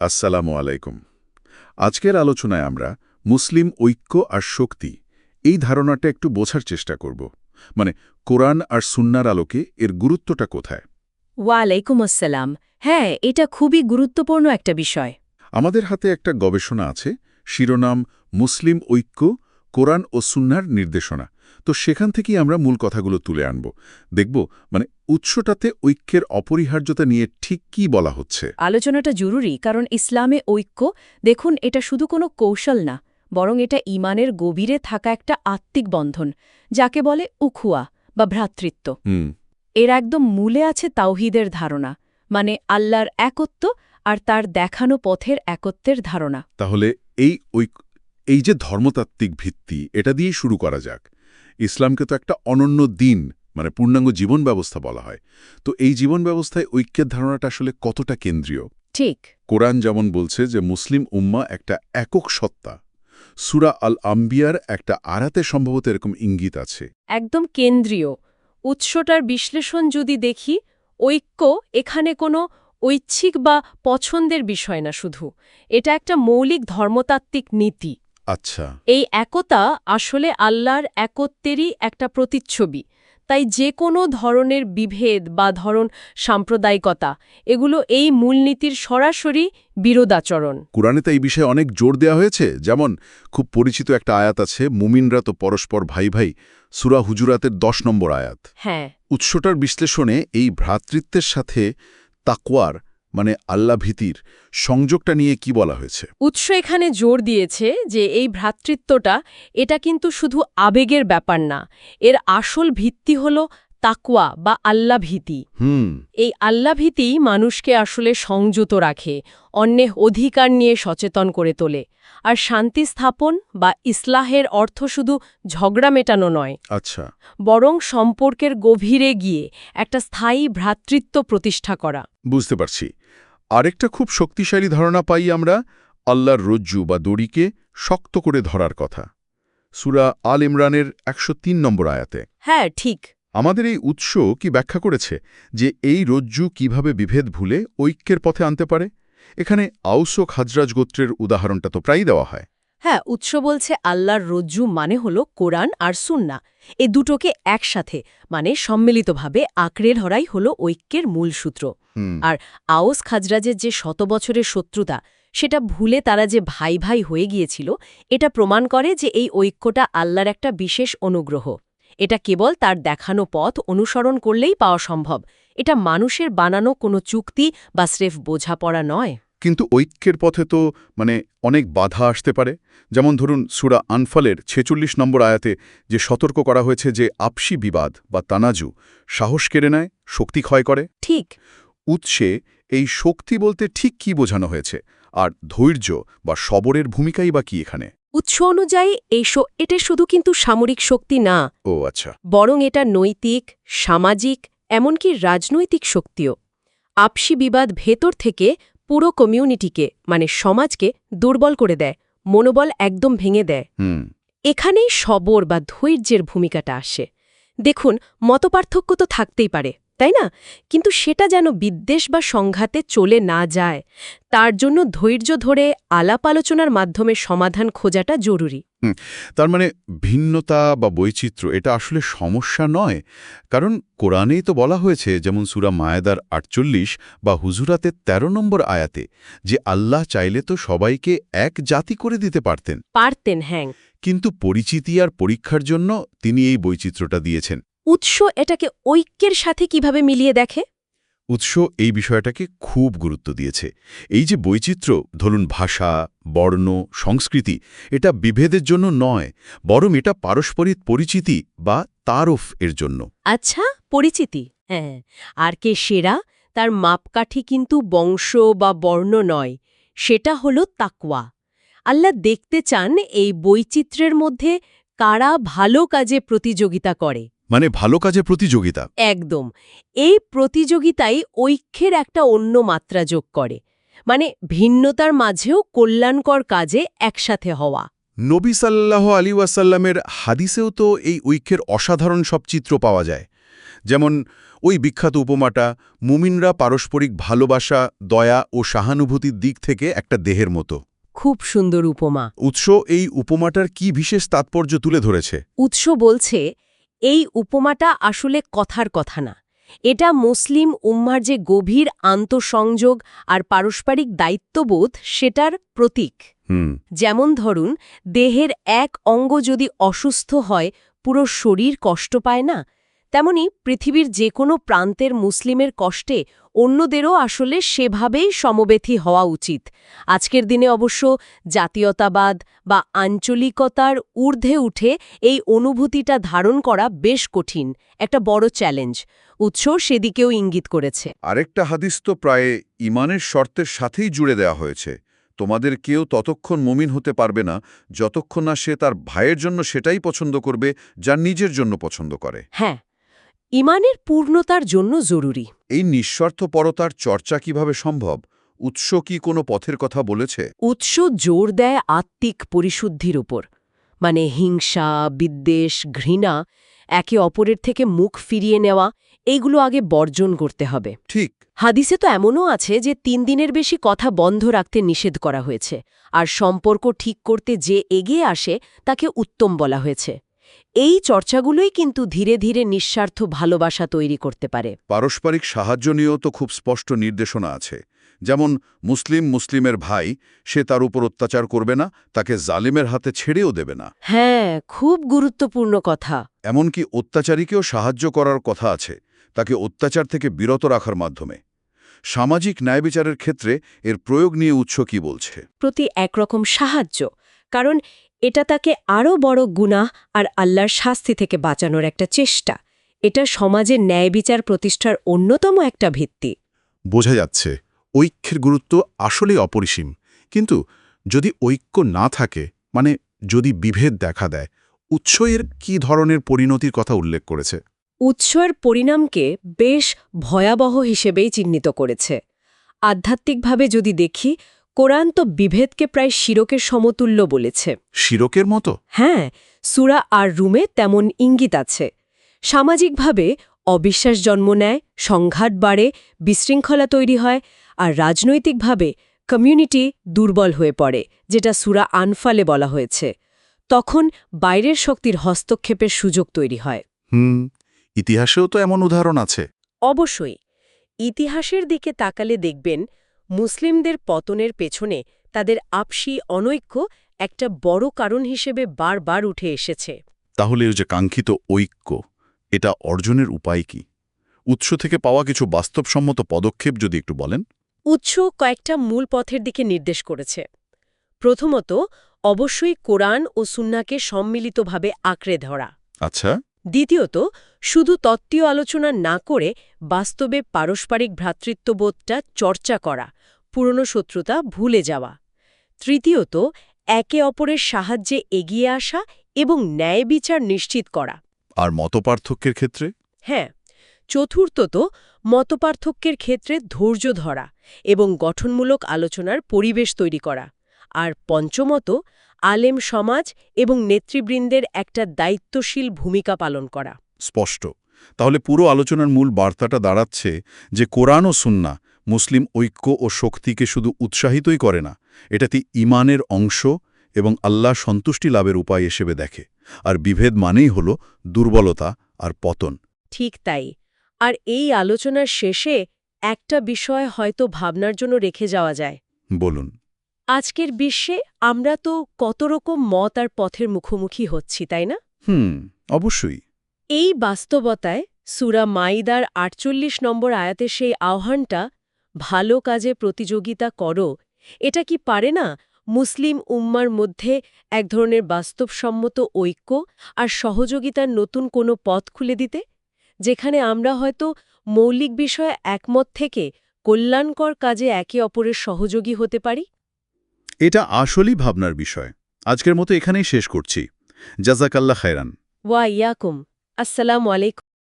আসসালামু আলাইকুম। আজকের আলোচনায় আমরা মুসলিম ঐক্য আর শক্তি এই ধারণাটা একটু বোঝার চেষ্টা করব। মানে কোরআন আর সুন্নার আলোকে এর গুরুত্বটা কোথায়? ওয়ালাইকুম আসসালাম। হ্যাঁ এটা খুবই গুরুত্বপূর্ণ একটা বিষয়। আমাদের হাতে একটা গবেষণা আছে শিরোনাম মুসলিম ঐক্য কোরআন ও সুন্নার নির্দেশনা। তো সেখান থেকেই আমরা মূল কথাগুলো তুলে আনব। দেখব মানে উৎসটাতে ঐক্যের অপরিহার্যতা নিয়ে ঠিক কি বলা হচ্ছে। আলোচনাটা জরুরি কারণ ইসলামে ঐক্য দেখুন এটা শুধু কোনো কৌশল না বরং এটা ইমানের গভীরে থাকা একটা আত্মিক বন্ধন যাকে বলে উখুয়া বা ভ্রাতৃত্ব। এর একদম মূলে আছে তাওহিদের ধারণা মানে আল্লাহর একত্ব আর তার দেখানো পথের একত্বের ধারণা। তাহলে এই এই যে ধর্মতাত্ত্বিক ভিত্তি এটা দিয়ে শুরু করা যাক। ইসলামকে তো একটা অনন্য দিন মানে পূর্ণাঙ্গ জীবন ব্যবস্থা বলা হয়। তো এই জীবন ব্যবস্থায় ঐক্যের ধারণাটা আসলে কতটা কেন্দ্রীয়? ঠিক। কোরআন যেমন বলছে যে মুসলিম উম্মা একটা একক সত্তা। সুরা আল আম্বিয়ার একটা আরাতে সম্ভবত এরকম ইঙ্গিত আছে। একদম কেন্দ্রীয়। উৎসটার বিশ্লেষণ যদি দেখি ঐক্য এখানে কোনো ঐচ্ছিক বা পছন্দের বিষয় না শুধু। এটা একটা মৌলিক ধর্মতাত্ত্বিক নীতি। আচ্ছা। এই একতা আসলে আল্লাহর একত্বেরই একটা প্রতিচ্ছবি। তাই যে কোনো ধরনের বিভেদ বা ধরন সাম্প্রদায়িকতা এগুলো এই মূলনীতির সরাসরি বিরোধাচরণ। কোরআনে তো এই বিষয়ে অনেক জোর দেওয়া হয়েছে। যেমন খুব পরিচিত একটা আয়াত আছে মুমিনরা তো পরস্পর ভাই ভাই সুরা হুজুরাতের দশ নম্বর আয়াত। হ্যাঁ। উৎসটার বিশ্লেষণে এই ভ্রাতৃত্বের সাথে তাকওয়ার মানে আল্লাহ ভীতির সংযোগটা নিয়ে কি বলা হয়েছে? উৎস এখানে জোর দিয়েছে যে এই ভ্রাতৃত্বটা এটা কিন্তু শুধু আবেগের ব্যাপার না এর আসল ভিত্তি হল তাকুয়া বা আল্লাভীতি হুম। এই আল্লাভীতি মানুষকে আসলে সংযত রাখে অন্যের অধিকার নিয়ে সচেতন করে তোলে। আর শান্তি স্থাপন বা ইসলাহের অর্থ শুধু ঝগড়া মেটানো নয়। আচ্ছা। বরং সম্পর্কের গভীরে গিয়ে একটা স্থায়ী ভ্রাতৃত্ব প্রতিষ্ঠা করা। বুঝতে পারছি। আরেকটা খুব শক্তিশালী ধারণা পাই আমরা আল্লাহর রজ্জু বা দড়িকে শক্ত করে ধরার কথা। সুরা আল ইমরানের একশো তিন নম্বর আয়াতে। হ্যাঁ ঠিক। আমাদের এই উৎস কি ব্যাখ্যা করেছে যে এই রজ্জু কীভাবে বিভেদ ভুলে ঐক্যের পথে আনতে পারে? এখানে আউস খাজরাজ গোত্রের উদাহরণটা তো প্রায়ই দেওয়া হয়। হ্যাঁ উৎস বলছে আল্লাহর রজ্জু মানে হল কোরআন আর সুন্না। এ দুটোকে একসাথে মানে সম্মিলিতভাবে আঁকড়ে ধরাই হল ঐক্যের মূল সূত্র। আর আওস খাজরাজের যে শত বছরের শত্রুতা সেটা ভুলে তারা যে ভাই ভাই হয়ে গিয়েছিল এটা প্রমাণ করে যে এই ঐক্যটা আল্লাহর একটা বিশেষ অনুগ্রহ। এটা কেবল তার দেখানো পথ অনুসরণ করলেই পাওয়া সম্ভব। এটা মানুষের বানানো কোনো চুক্তি বা স্রেফ বোঝাপড়া নয়। কিন্তু ঐক্যের পথে তো মানে অনেক বাধা আসতে পারে। যেমন ধরুন সুরা আনফালের ছেচল্লিশ নম্বর আয়াতে যে সতর্ক করা হয়েছে যে আপসি বিবাদ বা তানাজু সাহস কেড়ে নেয় শক্তি ক্ষয় করে। ঠিক। উৎসে এই শক্তি বলতে ঠিক কি বোঝানো হয়েছে? আর ধৈর্য বা সবরের ভূমিকাই বা কি এখানে? উৎস অনুযায়ী এই এটা শুধু কিন্তু সামরিক শক্তি না। ও আচ্ছা। বরং এটা নৈতিক সামাজিক এমনকি রাজনৈতিক শক্তিও। আপসি বিবাদ ভেতর থেকে পুরো কমিউনিটিকে মানে সমাজকে দুর্বল করে দেয় মনোবল একদম ভেঙে দেয়। এখানেই সবর বা ধৈর্যের ভূমিকাটা আসে। দেখুন মতপার্থক্য তো থাকতেই পারে। তাই না? কিন্তু সেটা যেন বিদ্বেষ বা সংঘাতে চলে না যায় তার জন্য ধৈর্য ধরে আলাপ আলোচনার মাধ্যমে সমাধান খোঁজাটা জরুরি। তার মানে ভিন্নতা বা বৈচিত্র্য এটা আসলে সমস্যা নয়। কারণ কোরআনেই তো বলা হয়েছে যেমন সুরা মায়েদার আটচল্লিশ বা হুজুরাতের ১৩ নম্বর আয়াতে যে আল্লাহ চাইলে তো সবাইকে এক জাতি করে দিতে পারতেন। পারতেন হ্যাং। কিন্তু পরিচিতি আর পরীক্ষার জন্য তিনি এই বৈচিত্র্যটা দিয়েছেন। উৎস এটাকে ঐক্যের সাথে কীভাবে মিলিয়ে দেখে? উৎস এই বিষয়টাকে খুব গুরুত্ব দিয়েছে। এই যে বৈচিত্র্য ধরুন ভাষা বর্ণ সংস্কৃতি এটা বিভেদের জন্য নয় বরং এটা পারস্পরিক পরিচিতি বা তারফ এর জন্য। আচ্ছা পরিচিতি হ্যাঁ। আর কে সেরা? তার মাপকাঠি কিন্তু বংশ বা বর্ণ নয় সেটা হলো তাকওয়া। আল্লাহ দেখতে চান এই বৈচিত্র্যের মধ্যে কারা ভালো কাজে প্রতিযোগিতা করে। মানে ভালো কাজে প্রতিযোগিতা। একদম। এই প্রতিযোগিতাই ঐক্যের একটা অন্য মাত্রা যোগ করে। মানে ভিন্নতার মাঝেও কল্যাণকর কাজে একসাথে হওয়া। নবী সাল্লাহ আলী ওয়াসাল্লামের হাদিসেও তো এই ঐক্যের অসাধারণ সব চিত্র পাওয়া যায়। যেমন ওই বিখ্যাত উপমাটা মুমিনরা পারস্পরিক ভালোবাসা দয়া ও সহানুভূতির দিক থেকে একটা দেহের মতো। খুব সুন্দর উপমা। উৎস এই উপমাটার কি বিশেষ তাৎপর্য তুলে ধরেছে? উৎস বলছে এই উপমাটা আসলে কথার কথা না। এটা মুসলিম উম্মার যে গভীর আন্তঃসংযোগ আর পারস্পরিক দায়িত্ববোধ সেটার প্রতীক। যেমন ধরুন দেহের এক অঙ্গ যদি অসুস্থ হয় পুরো শরীর কষ্ট পায় না? তেমনি পৃথিবীর যে কোনো প্রান্তের মুসলিমের কষ্টে অন্যদেরও আসলে সেভাবেই সমবেথী হওয়া উচিত। আজকের দিনে অবশ্য জাতীয়তাবাদ বা আঞ্চলিকতার ঊর্ধ্বে উঠে এই অনুভূতিটা ধারণ করা বেশ কঠিন একটা বড় চ্যালেঞ্জ। উৎস সেদিকেও ইঙ্গিত করেছে। আরেকটা হাদিস তো প্রায় ইমানের শর্তের সাথেই জুড়ে দেওয়া হয়েছে। তোমাদের কেউ ততক্ষণ মুমিন হতে পারবে না যতক্ষণ না সে তার ভাইয়ের জন্য সেটাই পছন্দ করবে যা নিজের জন্য পছন্দ করে। হ্যাঁ ইমানের পূর্ণতার জন্য জরুরি। এই নিঃস্বার্থপরতার চর্চা কীভাবে সম্ভব? উৎস কি কোনো পথের কথা বলেছে? উৎস জোর দেয় আত্মিক পরিশুদ্ধির উপর। মানে হিংসা বিদ্বেষ ঘৃণা একে অপরের থেকে মুখ ফিরিয়ে নেওয়া এইগুলো আগে বর্জন করতে হবে। ঠিক। হাদিসে তো এমনও আছে যে তিন দিনের বেশি কথা বন্ধ রাখতে নিষেধ করা হয়েছে আর সম্পর্ক ঠিক করতে যে এগিয়ে আসে তাকে উত্তম বলা হয়েছে। এই চর্চাগুলোই কিন্তু ধীরে ধীরে নিঃস্বার্থ ভালোবাসা তৈরি করতে পারে। পারস্পরিক সাহায্য নিয়েও তো খুব স্পষ্ট নির্দেশনা আছে। যেমন মুসলিম মুসলিমের ভাই সে তার উপর অত্যাচার করবে না তাকে জালিমের হাতে ছেড়েও দেবে না। হ্যাঁ খুব গুরুত্বপূর্ণ কথা। এমনকি অত্যাচারীকেও সাহায্য করার কথা আছে তাকে অত্যাচার থেকে বিরত রাখার মাধ্যমে। সামাজিক ন্যায়বিচারের ক্ষেত্রে এর প্রয়োগ নিয়ে উৎস কি বলছে? প্রতি একরকম সাহায্য কারণ এটা তাকে আরও বড় গুনাহ আর আল্লাহর শাস্তি থেকে বাঁচানোর একটা চেষ্টা। এটা সমাজের ন্যায় বিচার প্রতিষ্ঠার অন্যতম একটা ভিত্তি। বোঝা যাচ্ছে ঐক্যের গুরুত্ব আসলেই অপরিসীম। কিন্তু যদি ঐক্য না থাকে মানে যদি বিভেদ দেখা দেয় উৎস এর কী ধরনের পরিণতির কথা উল্লেখ করেছে? উৎসয়ের পরিণামকে বেশ ভয়াবহ হিসেবেই চিহ্নিত করেছে। আধ্যাত্মিকভাবে যদি দেখি কোরআন তো বিভেদকে প্রায় শিরকের সমতুল্য বলেছে। শিরকের মতো? হ্যাঁ সুরা আর রুমে তেমন ইঙ্গিত আছে। সামাজিকভাবে অবিশ্বাস জন্ম নেয় সংঘাত বাড়ে বিশৃঙ্খলা তৈরি হয় আর রাজনৈতিকভাবে কমিউনিটি দুর্বল হয়ে পড়ে যেটা সুরা আনফালে বলা হয়েছে। তখন বাইরের শক্তির হস্তক্ষেপের সুযোগ তৈরি হয়। হুম ইতিহাসেও তো এমন উদাহরণ আছে। অবশ্যই ইতিহাসের দিকে তাকালে দেখবেন মুসলিমদের পতনের পেছনে তাদের আপসি অনৈক্য একটা বড় কারণ হিসেবে বারবার উঠে এসেছে। তাহলে যে কাঙ্ক্ষিত ঐক্য এটা অর্জনের উপায় কি? উৎস থেকে পাওয়া কিছু বাস্তবসম্মত পদক্ষেপ যদি একটু বলেন। উৎস কয়েকটা মূল পথের দিকে নির্দেশ করেছে। প্রথমত অবশ্যই কোরআন ও সুন্নাকে সম্মিলিতভাবে আঁকড়ে ধরা। আচ্ছা। দ্বিতীয়ত শুধু তত্ত্বীয় আলোচনা না করে বাস্তবে পারস্পরিক ভ্রাতৃত্ববোধটা চর্চা করা পুরনো শত্রুতা ভুলে যাওয়া। তৃতীয়ত একে অপরের সাহায্যে এগিয়ে আসা এবং ন্যায় বিচার নিশ্চিত করা। আর মতপার্থক্যের ক্ষেত্রে? হ্যাঁ চতুর্থত মতপার্থক্যের ক্ষেত্রে ধৈর্য ধরা এবং গঠনমূলক আলোচনার পরিবেশ তৈরি করা। আর পঞ্চমত আলেম সমাজ এবং নেতৃবৃন্দের একটা দায়িত্বশীল ভূমিকা পালন করা। স্পষ্ট। তাহলে পুরো আলোচনার মূল বার্তাটা দাঁড়াচ্ছে যে কোরআন ও সুন্না মুসলিম ঐক্য ও শক্তিকে শুধু উৎসাহিতই করে না এটাতে ইমানের অংশ এবং আল্লাহ সন্তুষ্টি লাভের উপায় হিসেবে দেখে। আর বিভেদ মানেই হল দুর্বলতা আর পতন। ঠিক তাই। আর এই আলোচনার শেষে একটা বিষয় হয়তো ভাবনার জন্য রেখে যাওয়া যায়। বলুন। আজকের বিশ্বে আমরা তো কত রকম মত আর পথের মুখোমুখি হচ্ছি তাই না? হুম অবশ্যই। এই বাস্তবতায় সুরা মাইদার আটচল্লিশ নম্বর আয়াতে সেই আহ্বানটা ভালো কাজে প্রতিযোগিতা করো এটা কি পারে না মুসলিম উম্মার মধ্যে এক ধরনের বাস্তবসম্মত ঐক্য আর সহযোগিতার নতুন কোনো পথ খুলে দিতে? যেখানে আমরা হয়তো মৌলিক বিষয়ে একমত থেকে কল্যাণকর কাজে একে অপরের সহযোগী হতে পারি? এটা আসলেই ভাবনার বিষয়। আজকের মতো এখানেই শেষ করছি। জাজাকাল্লা খায়রান। ওয়া ইয়াকুম। আসসালামু আলাইকুম।